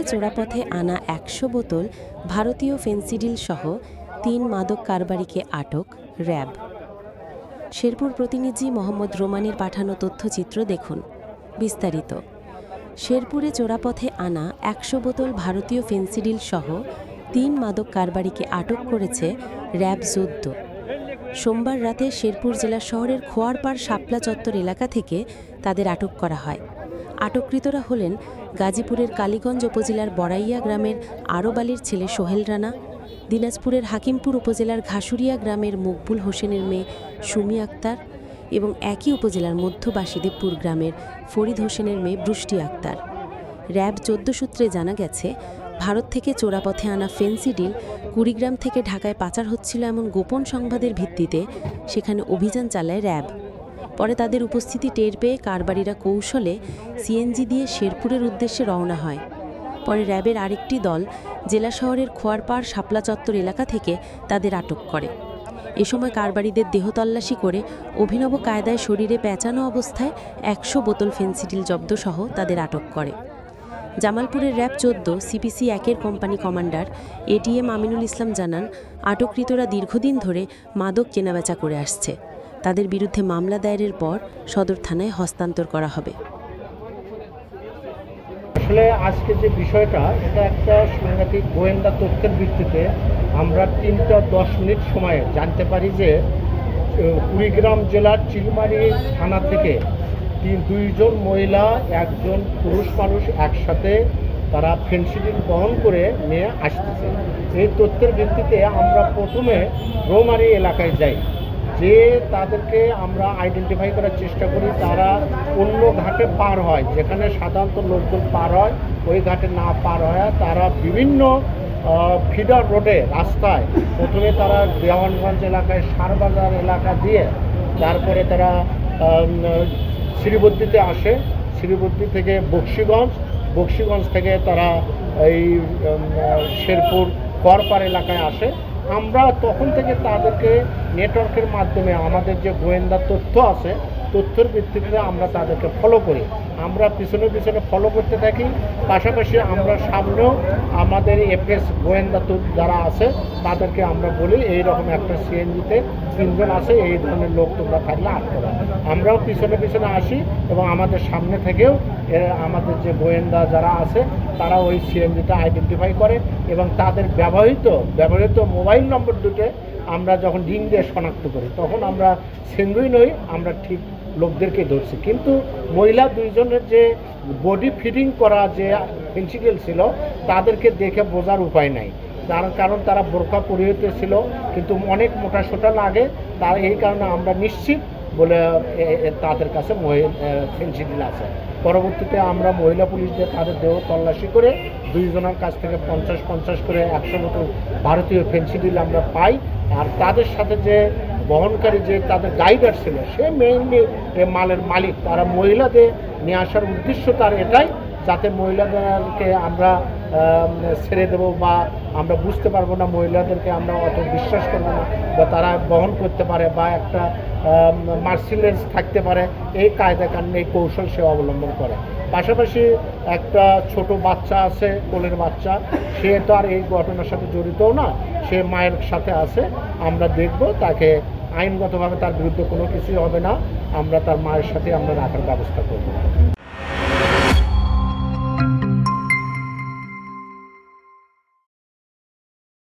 শেরপুরে চোরাপথে আনা একশো বোতল ভারতীয় ফেন্সিডিল সহ তিন মাদক কারবারিকে আটক, র্যাব। শেরপুর প্রতিনিধি মোহাম্মদ রোমানির পাঠানো তথ্যচিত্র দেখুন। বিস্তারিত। শেরপুরে চোরাপথে আনা একশো বোতল ভারতীয় ফেন্সিডিল সহ তিন মাদক কারবারিকে আটক করেছে র্যাব চোদ্দ সোমবার রাতে শেরপুর জেলা শহরের খোয়ারপাড় শাপলা চত্বর এলাকা থেকে তাদের আটক করা হয়। আটককৃতরা হলেন গাজীপুরের কালীগঞ্জ উপজেলার বড়াইয়া গ্রামের আরব আলীর ছেলে সোহেল রানা, দিনাজপুরের হাকিমপুর উপজেলার ঘাসুরিয়া গ্রামের মকবুল হোসেনের মেয়ে সুমি আক্তার এবং একই উপজেলার মধ্য বাসিদেবপুর গ্রামের ফরিদ হোসেনের মেয়ে বৃষ্টি আক্তার। র্যাব চোদ্দ সূত্রে জানা গেছে, ভারত থেকে চোরাপথে আনা ফেন্সিডিল কুড়িগ্রাম থেকে ঢাকায় পাচার হচ্ছিল এমন গোপন সংবাদের ভিত্তিতে, সেখানে অভিযান চালায় র্যাব। পরে তাদের উপস্থিতি টের পেয়ে কারবারিরা কৌশলে সিএনজি দিয়ে শেরপুরের উদ্দেশ্যে রওনা হয়। পরে র্যাবের আরেকটি দল জেলা শহরের খোয়ারপাড় শাপলা চত্বর এলাকা থেকে তাদের আটক করে। এ সময় কারবারিদের দেহ তল্লাশি করে অভিনব কায়দায় শরীরে পেঁচানো অবস্থায় একশো বোতল ফেন্সিডিল জব্দসহ তাদের আটক করে। জামালপুরের র্যাব চোদ্দ সিপিসি একের company commander ATM Aminul Islam জানান, আটককৃতরা দীর্ঘদিন ধরে মাদক কেনাবেচা করে আসছে। তাদের বিরুদ্ধে মামলা দায়েরের পর সদর থানায় হস্তান্তর করা হবে। আসলে আজকে যে বিষয়টা, এটা একটা সাংঘাতিক গোয়েন্দা তথ্যের ভিত্তিতে আমরা তিনটা দশ মিনিট সময়ে জানতে পারি যে কুড়িগ্রাম জেলার চিলমারি থানা থেকে তিন, দুইজন মহিলা, একজন পুরুষ মানুষ একসাথে তারা ফেন্সিডিল বহন করে নিয়ে আসতেছে। এই তথ্যের ভিত্তিতে আমরা প্রথমে রোমারি এলাকায় যাই। যে তাদেরকে আমরা আইডেন্টিফাই করার চেষ্টা করি, তারা অন্য ঘাটে পার হয়। যেখানে সাধারণত লোকজন পার হয়, ওই ঘাটে না পার হয় তারা বিভিন্ন ফিডার রোডে, রাস্তায় প্রথমে তারা দেওয়ানগঞ্জ এলাকায়, সারবাজার এলাকা দিয়ে তারপরে তারা শ্রীবদ্দিতে আসে। শ্রীবদ্দি থেকে বক্সিগঞ্জ বক্সিগঞ্জ থেকে তারা এই শেরপুর করপার এলাকায় আসে। আমরা তখন থেকে তাদেরকে নেটওয়ার্কের মাধ্যমে আমাদের যে গোয়েন্দা তথ্য আছে, তথ্যের ভিত্তিতে আমরা তাদেরকে ফলো করি। আমরা পিছনে পিছনে ফলো করতে থাকি। পাশাপাশি আমরা সামনেও আমাদের এফএস গোয়েন্দা যারা আছে, তাদেরকে আমরা বলি এই রকম একটা সিএনজিতে তিনজন আছে, এই ধরনের লোক তোমরা থাকলে আটকে আমরাও পিছনে পিছনে আসি এবং আমাদের সামনে থেকেও আমাদের যে গোয়েন্দা যারা আছে, তারা ওই সিএনজিটা আইডেন্টিফাই করে এবং তাদের ব্যবহৃত ব্যবহৃত মোবাইল নম্বর দুটো আমরা যখন রিং দিয়ে শনাক্ত করি, তখন আমরা সেঙ্গুই নই, আমরা ঠিক লোকদেরকে ধরছি। কিন্তু মহিলা দুইজনের যে বডি ফিটিং করা যে পেন্সিডেল ছিল, তাদেরকে দেখে বোঝার উপায় নাই। তার কারণ তারা বোরকা পরিহিত ছিল, কিন্তু অনেক মোটা সোটা লাগে। তার এই কারণে আমরা নিশ্চিত বলে তাদের কাছে ফেন্সিডিল আছে। পরবর্তীতে আমরা মহিলা পুলিশদের তাদের দেহ তল্লাশি করে দুইজনের কাছ থেকে পঞ্চাশ পঞ্চাশ করে একশো মতো ভারতীয় ফেন্সিডিল আমরা পাই। আর তাদের সাথে যে বহনকারী যে তাদের গাইডার ছিল, সে মেইনলি মালের মালিক। তারা মহিলাদের নিয়ে আসার উদ্দেশ্য তার এটাই, যাতে মহিলাদেরকে আমরা ছেড়ে দেবো বা আমরা বুঝতে পারব না মহিলাদেরকে আমরা অত বিশ্বাস করব না বা তারা বহন করতে পারে বা একটা মার্সিলেন্স থাকতে পারে, এই কায়দা কারণে এই কৌশল সে অবলম্বন করে। পাশাপাশি একটা ছোট বাচ্চা আছে, কোলের বাচ্চা, সে তো আর এই ঘটনার সাথে জড়িতও না, সে মায়ের সাথে আছে, আমরা দেখব তাকে আইনগতভাবে তার বিরুদ্ধে কোনো কিছুই হবে না। আমরা তার মায়ের সাথে আমরা রাখার ব্যবস্থা করব।